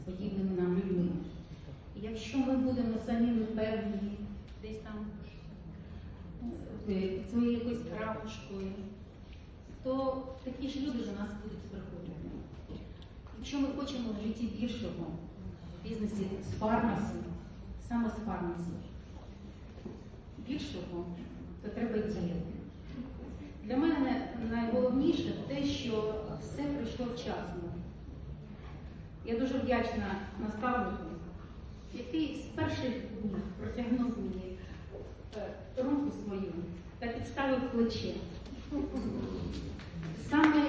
з подібними нам людьми. Якщо ми будемо самі непевні, десь там е, під своєю якоюсь крапушкою, то такі ж люди до нас будуть приходити. Якщо ми хочемо в житті більшого, в бізнесі з фармасі, саме з фармасі, більшого, то треба діяти. Для мене найголовніше те, що все. Я дуже вдячна наставнику, який з перших днів протягнув мені е, руку свою та підставив плече. Саме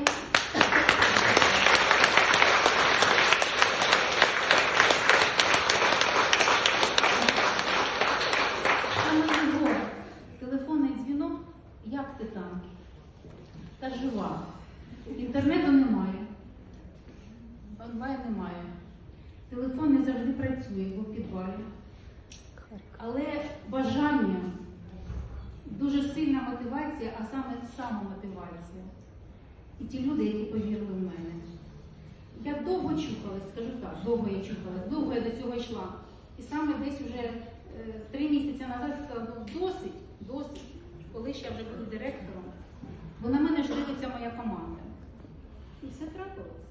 як ти? Та жива. Інтернету немає. Онлайн немає. Телефон не завжди працює, бо в підвалі. Але бажання, дуже сильна мотивація, а саме самомотивація. І ті люди, які повірили в мене. Я довго чухалась, скажу так, довго я чухалась, довго я до цього йшла. І саме десь вже е, три місяці назад сказала, ну досить, досить, коли ж я вже буду директором, бо на мене ж дивиться моя команда. І все трапилось.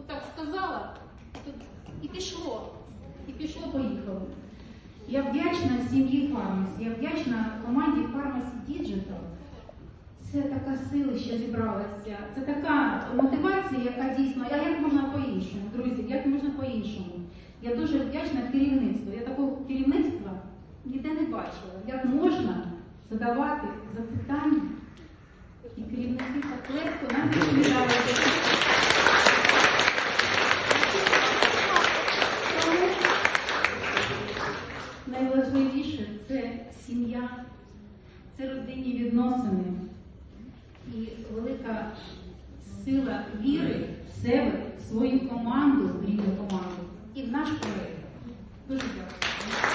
Отак сказала, і пішло. І пішло, поїхало. Я вдячна сім'ї Фармас, я вдячна команді Фармас Digital. Це така сила, що зібралася. Це така мотивація, яка дійсно, а як можна по-іншому, друзі, як можна по-іншому. Я дуже вдячна керівництву. Я такого керівництва ніде не бачила. Як можна задавати запитання, і керівники так легко нам відповідали. найважливіше це сім'я, це родинні відносини і велика сила віри в себе, в свою команду, в рідну команду і в наш проєкт. Дуже дякую.